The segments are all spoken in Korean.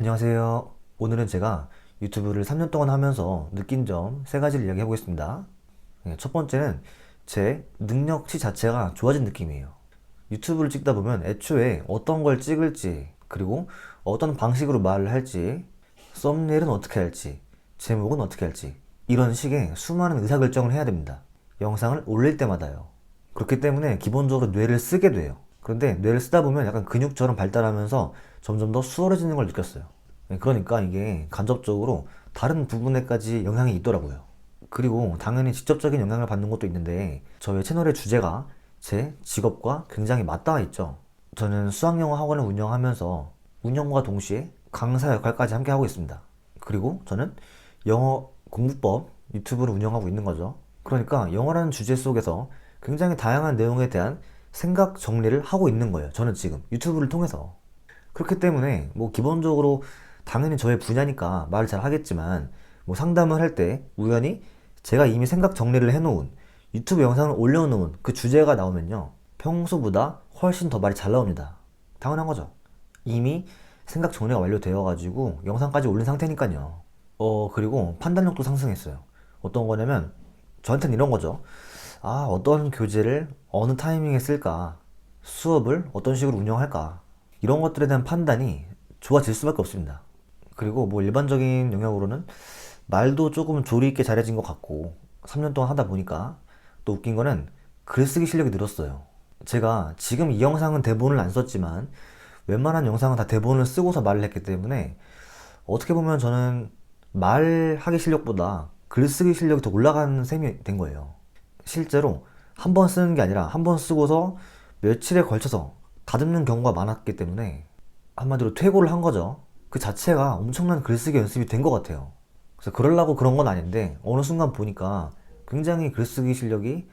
안녕하세요. 오늘은 제가 유튜브를 3년 동안 하면서 느낀 점 세 가지를 이야기해 보겠습니다. 네, 첫 번째는 제 능력치 자체가 좋아진 느낌이에요. 유튜브를 찍다 보면 애초에 어떤 걸 찍을지, 그리고 어떤 방식으로 말을 할지, 썸네일은 어떻게 할지, 제목은 어떻게 할지, 이런 식의 수많은 의사결정을 해야 됩니다. 영상을 올릴 때마다요. 그렇기 때문에 기본적으로 뇌를 쓰게 돼요. 그런데 뇌를 쓰다 보면 약간 근육처럼 발달하면서 점점 더 수월해지는 걸 느꼈어요. 네, 그러니까 이게 간접적으로 다른 부분에까지 영향이 있더라고요. 그리고 당연히 직접적인 영향을 받는 것도 있는데 저의 채널의 주제가 제 직업과 굉장히 맞닿아 있죠. 저는 수학영어 학원을 운영하면서 운영과 동시에 강사 역할까지 함께 하고 있습니다. 그리고 저는 영어 공부법 유튜브를 운영하고 있는 거죠. 그러니까 영어라는 주제 속에서 굉장히 다양한 내용에 대한 생각 정리를 하고 있는 거예요. 저는 지금 유튜브를 통해서. 그렇기 때문에 뭐 기본적으로 당연히 저의 분야니까 말을 잘 하겠지만 뭐 상담을 할 때 우연히 제가 이미 생각 정리를 해놓은 유튜브 영상을 올려놓은 그 주제가 나오면요. 평소보다 훨씬 더 말이 잘 나옵니다. 당연한 거죠. 이미 생각 정리가 완료되어가지고 영상까지 올린 상태니까요. 어, 그리고 판단력도 상승했어요. 어떤 거냐면 저한테는 이런 거죠. 아, 어떤 교재를 어느 타이밍에 쓸까? 수업을 어떤 식으로 운영할까? 이런 것들에 대한 판단이 좋아질 수밖에 없습니다. 그리고 뭐 일반적인 영역으로는 말도 조금 조리 있게 잘해진 것 같고 3년 동안 하다 보니까 또 웃긴 거는 글쓰기 실력이 늘었어요. 제가 지금 이 영상은 대본을 안 썼지만 웬만한 영상은 다 대본을 쓰고서 말을 했기 때문에 어떻게 보면 저는 말하기 실력보다 글쓰기 실력이 더 올라간 셈이 된 거예요. 실제로 한 번 쓰는 게 아니라 한 번 쓰고서 며칠에 걸쳐서 다듬는 경우가 많았기 때문에 한마디로 퇴고를 한 거죠. 그 자체가 엄청난 글쓰기 연습이 된 것 같아요. 그래서 그러려고 그런 건 아닌데 어느 순간 보니까 굉장히 글쓰기 실력이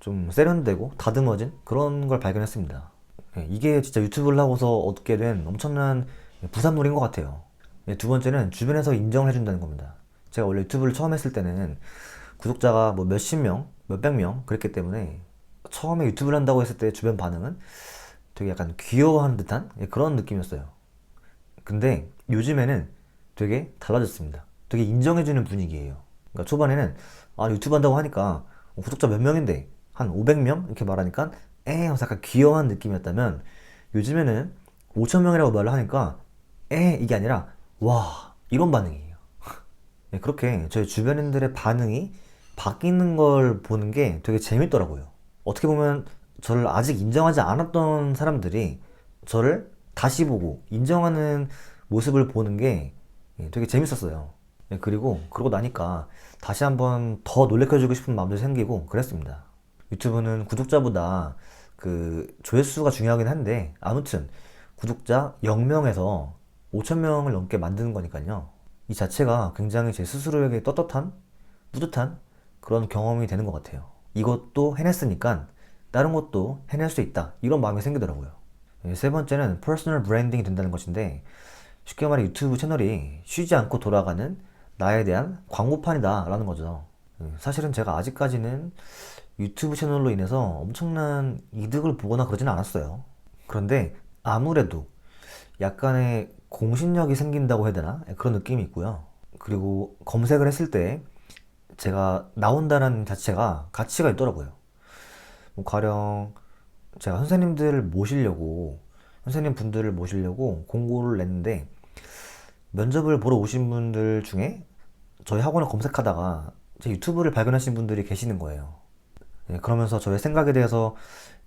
좀 세련되고 다듬어진 그런 걸 발견했습니다. 예, 이게 진짜 유튜브를 하고서 얻게 된 엄청난 부산물인 것 같아요. 예, 두 번째는 주변에서 인정을 해준다는 겁니다. 제가 원래 유튜브를 처음 했을 때는 구독자가 뭐 몇십 명, 몇백 명 그랬기 때문에 처음에 유튜브를 한다고 했을 때 주변 반응은 되게 약간 귀여워하는 듯한 예, 그런 느낌이었어요. 근데 요즘에는 되게 달라졌습니다. 되게 인정해주는 분위기예요. 그러니까 초반에는 아 유튜브 한다고 하니까 어, 구독자 몇 명인데 한 500명 이렇게 말하니까 에 약간 귀여워하는 느낌이었다면 요즘에는 5천 명이라고 말을 하니까 에 이게 아니라 와 이런 반응이에요. 네, 그렇게 저희 주변인들의 반응이 바뀌는 걸 보는 게 되게 재밌더라고요. 어떻게 보면 저를 아직 인정하지 않았던 사람들이 저를 다시 보고 인정하는 모습을 보는 게 예, 되게 재밌었어요. 예, 그리고 그러고 나니까 다시 한번 더 놀래켜주고 싶은 마음도 생기고 그랬습니다. 유튜브는 구독자보다 그 조회수가 중요하긴 한데 아무튼 구독자 0명에서 5천명을 넘게 만드는 거니까요. 이 자체가 굉장히 제 스스로에게 떳떳한, 뿌듯한 그런 경험이 되는 것 같아요. 이것도 해냈으니까 다른 것도 해낼 수 있다. 이런 마음이 생기더라고요. 예, 세 번째는 퍼스널 브랜딩이 된다는 것인데 쉽게 말해 유튜브 채널이 쉬지 않고 돌아가는 나에 대한 광고판이다 라는 거죠. 예, 사실은 제가 아직까지는 유튜브 채널로 인해서 엄청난 이득을 보거나 그러지는 않았어요. 그런데 아무래도 약간의 공신력이 생긴다고 해야 되나? 예, 그런 느낌이 있고요. 그리고 검색을 했을 때 제가 나온다는 자체가 가치가 있더라고요. 뭐 가령 제가 선생님들을 모시려고 선생님 분들을 모시려고 공고를 냈는데 면접을 보러 오신 분들 중에 저희 학원을 검색하다가 제 유튜브를 발견하신 분들이 계시는 거예요. 예, 그러면서 저의 생각에 대해서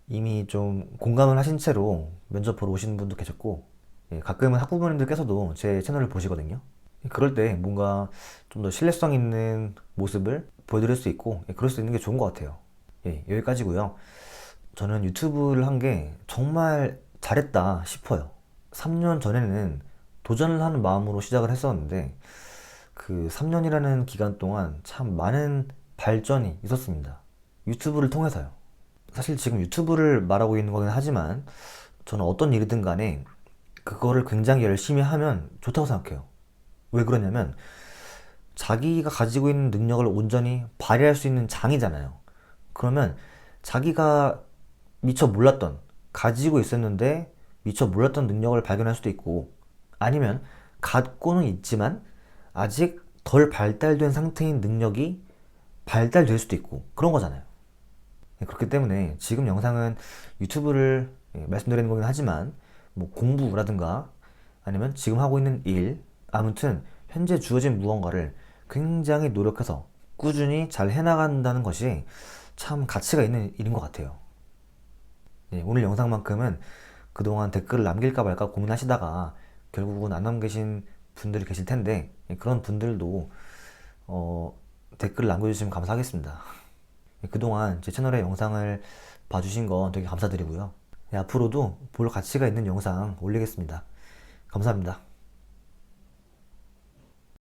이미 좀 공감을 하신 채로 면접 보러 오시는 분도 계셨고 예, 가끔은 학부모님들께서도 제 채널을 보시거든요. 예, 그럴 때 뭔가 좀 더 신뢰성 있는 모습을 보여드릴 수 있고 예, 그럴 수 있는 게 좋은 것 같아요. 예, 여기까지고요. 저는 유튜브를 한 게 정말 잘했다 싶어요. 3년 전에는 도전을 하는 마음으로 시작을 했었는데 그 3년이라는 기간 동안 참 많은 발전이 있었습니다. 유튜브를 통해서요. 사실 지금 유튜브를 말하고 있는 거긴 하지만 저는 어떤 일이든 간에 그거를 굉장히 열심히 하면 좋다고 생각해요. 왜 그러냐면 자기가 가지고 있는 능력을 온전히 발휘할 수 있는 장이잖아요. 그러면 자기가 미처 몰랐던, 가지고 있었는데 미처 몰랐던 능력을 발견할 수도 있고, 아니면 갖고는 있지만 아직 덜 발달된 상태인 능력이 발달될 수도 있고 그런 거잖아요. 예, 그렇기 때문에 지금 영상은 유튜브를 예, 말씀드리는 거긴 하지만 뭐 공부라든가 아니면 지금 하고 있는 일 아무튼 현재 주어진 무언가를 굉장히 노력해서 꾸준히 잘 해나간다는 것이 참 가치가 있는 일인 것 같아요. 예, 오늘 영상만큼은 그동안 댓글을 남길까 말까 고민하시다가 결국은 안 남기신 분들이 계실 텐데 예, 그런 분들도 어, 댓글을 남겨주시면 감사하겠습니다. 예, 그동안 제 채널의 영상을 봐주신 건 되게 감사드리고요. 예, 앞으로도 볼 가치가 있는 영상 올리겠습니다. 감사합니다.